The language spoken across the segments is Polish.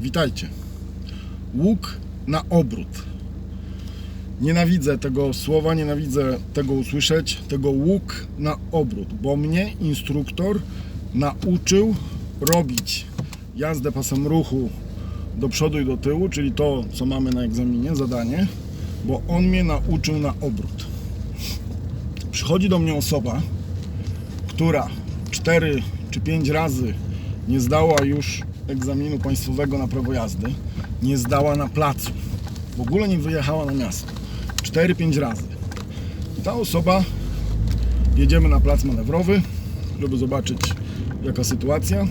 Witajcie. Łuk na obrót. Nienawidzę tego słowa, nienawidzę tego usłyszeć, tego łuk na obrót, bo mnie instruktor nauczył robić jazdę pasem ruchu do przodu i do tyłu, czyli to, co mamy na egzaminie, zadanie, bo on mnie nauczył na obrót. Przychodzi do mnie osoba, która 4 czy 5 razy nie zdała już egzaminu państwowego na prawo jazdy, nie zdała na placu, w ogóle nie wyjechała na miasto. 4-5 razy. I ta osoba, jedziemy na plac manewrowy, żeby zobaczyć jaka sytuacja.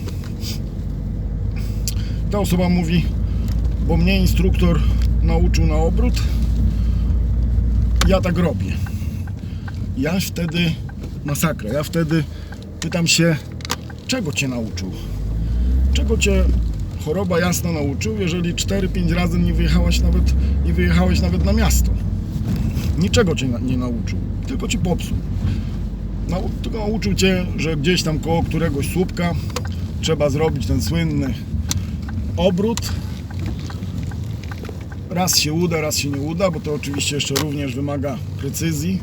Ta osoba mówi, bo mnie instruktor nauczył na obrót, ja tak robię. Ja wtedy masakra. Ja wtedy pytam się, czego cię nauczył? Czego cię choroba jasna nauczył, jeżeli 4-5 razy nie wyjechałaś nawet, nie wyjechałeś nawet na miasto? Niczego cię na- nie nauczył, tylko ci popsuł. Nau, tylko nauczył cię, że gdzieś tam koło któregoś słupka trzeba zrobić ten słynny obrót. Raz się uda, raz się nie uda, bo to oczywiście jeszcze również wymaga precyzji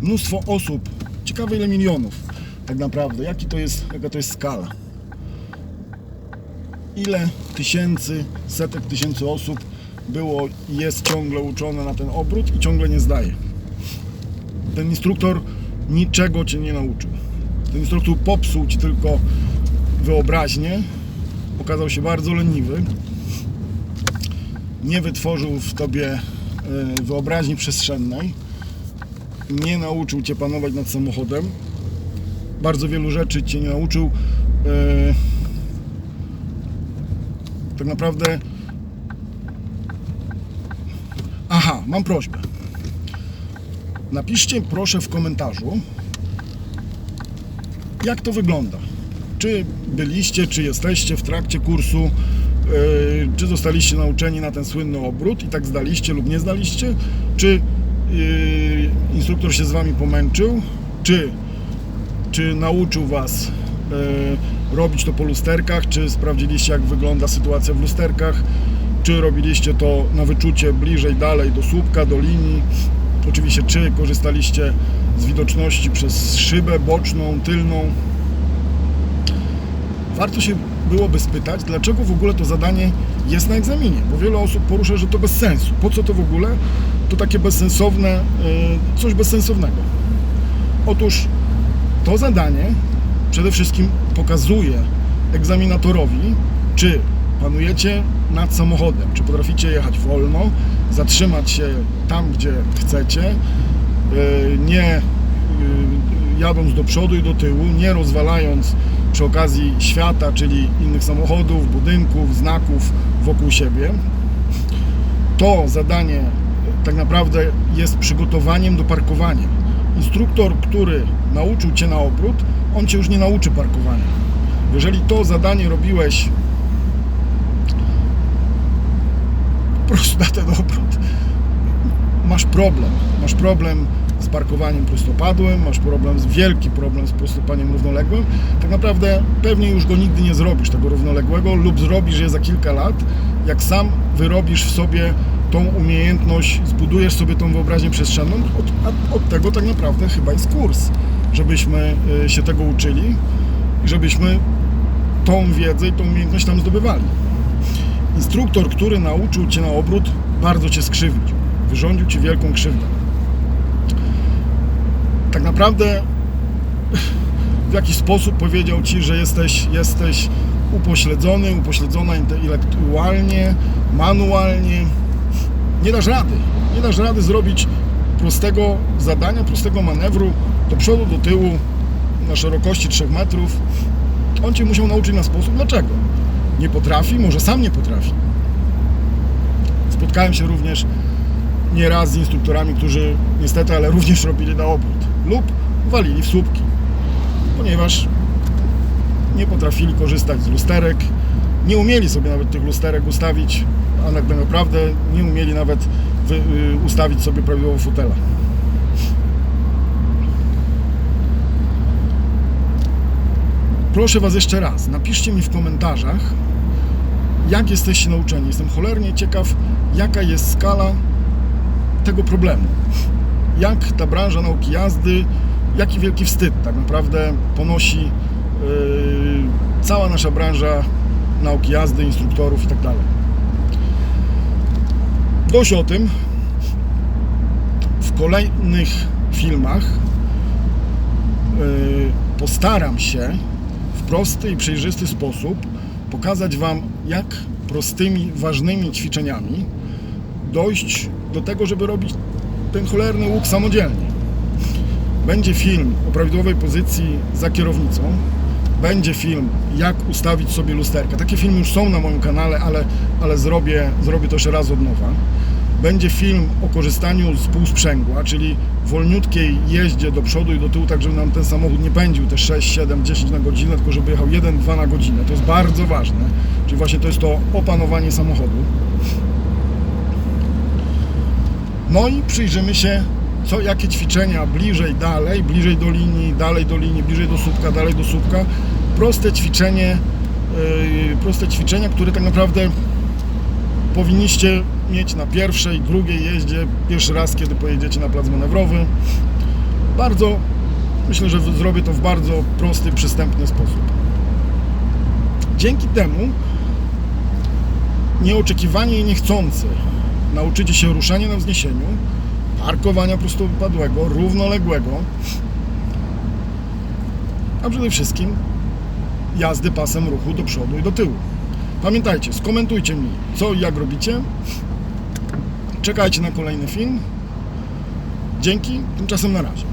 mnóstwo osób, ciekawe ile milionów tak naprawdę, jaki to jest, jaka to jest skala. Ile tysięcy, setek tysięcy osób było i jest ciągle uczone na ten obrót i ciągle nie zdaje. Ten instruktor niczego Cię nie nauczył. Ten instruktor popsuł Ci tylko wyobraźnię, okazał się bardzo leniwy, nie wytworzył w Tobie e, wyobraźni przestrzennej, nie nauczył Cię panować nad samochodem. Bardzo wielu rzeczy Cię nie nauczył. E, tak naprawdę. Aha, mam prośbę. Napiszcie proszę w komentarzu, jak to wygląda. Czy byliście, czy jesteście w trakcie kursu, e, czy zostaliście nauczeni na ten słynny obrót i tak zdaliście lub nie zdaliście, czy Yy, instruktor się z Wami pomęczył, czy, czy nauczył Was yy, robić to po lusterkach, czy sprawdziliście jak wygląda sytuacja w lusterkach, czy robiliście to na wyczucie bliżej, dalej do słupka, do linii, oczywiście czy korzystaliście z widoczności przez szybę boczną, tylną. Warto się byłoby spytać, dlaczego w ogóle to zadanie jest na egzaminie, bo wiele osób porusza, że to bez sensu. Po co to w ogóle? To takie bezsensowne, yy, coś bezsensownego. Otóż to zadanie przede wszystkim pokazuje egzaminatorowi, czy panujecie nad samochodem, czy potraficie jechać wolno, zatrzymać się tam, gdzie chcecie, yy, nie yy, jadąc do przodu i do tyłu, nie rozwalając przy okazji świata, czyli innych samochodów, budynków, znaków wokół siebie. To zadanie tak naprawdę jest przygotowaniem do parkowania. Instruktor, który nauczył Cię na obrót, on Cię już nie nauczy parkowania. Jeżeli to zadanie robiłeś po prostu na ten obrót, masz problem. Masz problem z parkowaniem prostopadłym, masz problem, z wielki problem z prostopaniem równoległym. Tak naprawdę pewnie już go nigdy nie zrobisz, tego równoległego, lub zrobisz je za kilka lat, jak sam wyrobisz w sobie tą umiejętność, zbudujesz sobie tą wyobraźnię przestrzenną. Od, a od tego tak naprawdę chyba jest kurs, żebyśmy y, się tego uczyli i żebyśmy tą wiedzę i tą umiejętność tam zdobywali. Instruktor, który nauczył Cię na obrót, bardzo Cię skrzywdził. Wyrządził Ci wielką krzywdę. Tak naprawdę w jakiś sposób powiedział Ci, że jesteś, jesteś upośledzony, upośledzona intelektualnie, manualnie. Nie dasz rady. Nie dasz rady zrobić prostego zadania, prostego manewru do przodu, do tyłu na szerokości 3 metrów. On Cię musiał nauczyć na sposób. Dlaczego? Nie potrafi, może sam nie potrafi. Spotkałem się również nieraz z instruktorami, którzy niestety, ale również robili na obrót lub walili w słupki, ponieważ nie potrafili korzystać z lusterek, nie umieli sobie nawet tych lusterek ustawić, a tak naprawdę nie umieli nawet wy, y, ustawić sobie prawidłowo fotela. proszę Was jeszcze raz, napiszcie mi w komentarzach, jak jesteście nauczeni. Jestem cholernie ciekaw, jaka jest skala tego problemu. Jak ta branża nauki jazdy, jaki wielki wstyd tak naprawdę ponosi yy, cała nasza branża nauki jazdy, instruktorów i tak. Dość o tym. W kolejnych filmach yy, postaram się w prosty i przejrzysty sposób pokazać Wam, jak prostymi, ważnymi ćwiczeniami dojść do tego, żeby robić ten cholerny łuk samodzielnie. Będzie film o prawidłowej pozycji za kierownicą. Będzie film, jak ustawić sobie lusterkę. Takie filmy już są na moim kanale, ale, ale zrobię, zrobię to jeszcze raz od nowa. Będzie film o korzystaniu z półsprzęgła, czyli wolniutkiej jeździe do przodu i do tyłu, tak żeby nam ten samochód nie pędził te 6, 7, 10 na godzinę, tylko żeby jechał 1, 2 na godzinę. To jest bardzo ważne. Czyli właśnie to jest to opanowanie samochodu. No i przyjrzymy się, co, jakie ćwiczenia bliżej, dalej, bliżej do linii, dalej do linii, bliżej do słupka, dalej do słupka. Proste ćwiczenie, yy, proste ćwiczenia, które tak naprawdę powinniście mieć na pierwszej, drugiej jeździe, pierwszy raz, kiedy pojedziecie na plac manewrowy. Bardzo, myślę, że zrobię to w bardzo prosty, przystępny sposób. Dzięki temu nieoczekiwanie i niechcący nauczycie się ruszania na wzniesieniu, parkowania prostopadłego, równoległego, a przede wszystkim jazdy pasem ruchu do przodu i do tyłu. Pamiętajcie, skomentujcie mi, co i jak robicie. Czekajcie na kolejny film. Dzięki, tymczasem na razie.